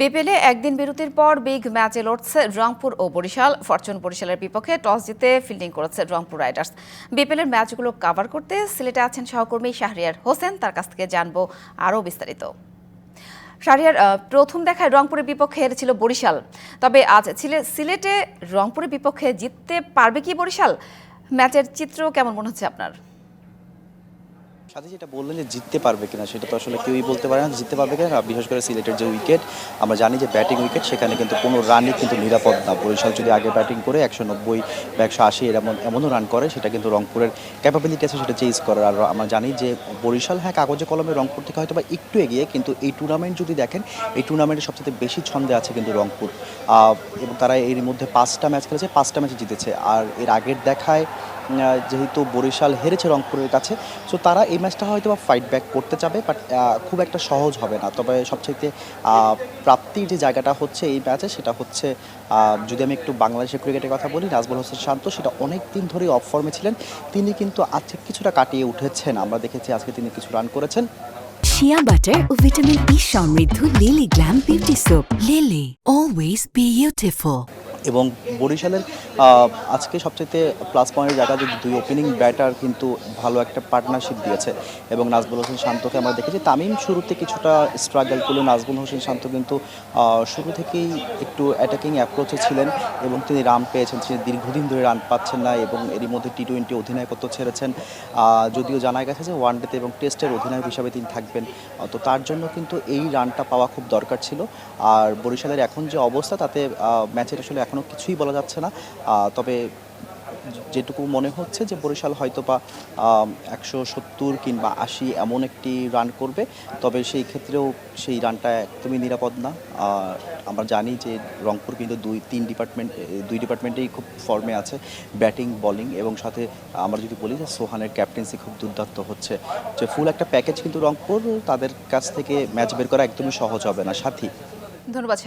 বিপিএলে একদিন বিরতির পর বিগ ম্যাচে লড়ছে রংপুর ও বরিশাল। ফরচুন বরিশালের বিপক্ষে টস জিতে ফিল্ডিং করেছে রংপুর রাইডার্স। বিপিএলের ম্যাচগুলো কভার করতে সিলেটে আছেন সহকর্মী শাহরিয়ার হোসেন। তার কাছ থেকে জানব আরও বিস্তারিত। শাহরিয়ার প্রথম দেখায় রংপুরের বিপক্ষে হেরেছিল বরিশাল। তবে আজ সিলেটে রংপুরের বিপক্ষে জিততে পারবে কি বরিশাল? ম্যাচের চিত্র কেমন মনে হচ্ছে আপনার? সাথে যেটা বললেন যে জিততে পারবে কিনা, সেটা তো আসলে কেউই বলতে পারে না, জিততে পারবে কিনা বিশেষ করে সিলেটের যে উইকেট, আমরা জানি যে ব্যাটিং উইকেট, সেখানে কিন্তু কোনো রানই কিন্তু নিরাপদ না। বরিশাল যদি আগে ব্যাটিং করে, একশো নব্বই বা একশো আশি এমন এমনও রান করে, সেটা কিন্তু রংপুরের ক্যাপাবিলিটি আছে, সেটা চেঞ্জ করার। আর আমরা জানি যে বরিশাল হ্যাঁ কাগজে কলমে রংপুর থেকে হয়তো বা একটু এগিয়ে, কিন্তু এই টুর্নামেন্ট যদি দেখেন, এই টুর্নামেন্টের সবচেয়ে বেশি ছন্দে আছে কিন্তু রংপুর। এবং তারা এর মধ্যে পাঁচটা ম্যাচ খেলেছে, পাঁচটা ম্যাচে জিতেছে। আর এর আগের দেখায় যেহেতু বরিশাল হেরেছে রংপুরের কাছে সো তারা এই ম্যাচটা হয়তো বা ফাইট ব্যাক করতে চাবে বাট খুব একটা সহজ হবে না। তবে আহ, প্রাপ্তির যে জায়গাটা হচ্ছে এই ম্যাচে সেটা হচ্ছে যদি আমি একটু বাংলাদেশের ক্রিকেটের কথা বলি নাজমুল হোসেন শান্ত সেটা অনেক দিন ধরেই অফ ফর্মে ছিলেন। তিনি কিন্তু আজকে কিছুটা কাটিয়ে উঠেছেন। আমরা দেখেছি আজকে তিনি কিছু রান করেছেন। শিয়া বাটার ও ভিটামিন ই সমৃদ্ধ Lily glam beauty soap Lily always beautiful এবং বরিশালের আজকে সবচেয়ে প্লাস পয়েন্টের জায়গা যে দুই ওপেনিং ব্যাটার কিন্তু ভালো একটা পার্টনারশিপ দিয়েছে এবং নাজবুল হোসেন শান্তকে আমরা দেখেছি। তামিম শুরুতে কিছুটা স্ট্রাগল করলেও নাজবুল হোসেন শান্ত কিন্তু শুরু থেকেই একটু অ্যাটাকিং অ্যাপ্রোচে ছিলেন এবং তিনি রান পেয়েছেন, তিনি দীর্ঘদিন ধরে রান পাচ্ছেন না এবং এরই মধ্যে টি টোয়েন্টি অধিনায়কত্ব ছেড়েছেন। যদিও জানা গেছে যে ওয়ানডেতে এবং টেস্টের অধিনায়ক হিসাবে তিনি থাকবেন তো তার জন্য কিন্তু এই রানটা পাওয়া খুব দরকার ছিল। আর বরিশালের এখন যে অবস্থা তাতে ম্যাচের আসলে এখনও কিছুই বলা যাচ্ছে না। তবে যেটুকু মনে হচ্ছে যে বরিশাল হয়তো বা একশো সত্তর কিংবা আশি এমন একটি রান করবে, তবে সেই ক্ষেত্রেও সেই রানটা একদমই নিরাপদ না। আমরা জানি যে রংপুর কিন্তু দুই, তিন ডিপার্টমেন্ট দুই ডিপার্টমেন্টেই খুব ফর্মে আছে ব্যাটিং বোলিং এবং সাথে আমরা যদি বলি যে সোহানের ক্যাপ্টেন্সি খুব দুর্দান্ত হচ্ছে। যে ফুল একটা প্যাকেজ কিন্তু রংপুর, তাদের কাছ থেকে ম্যাচ বের করা একদমই সহজ হবে না। সাথী। ধন্যবাদ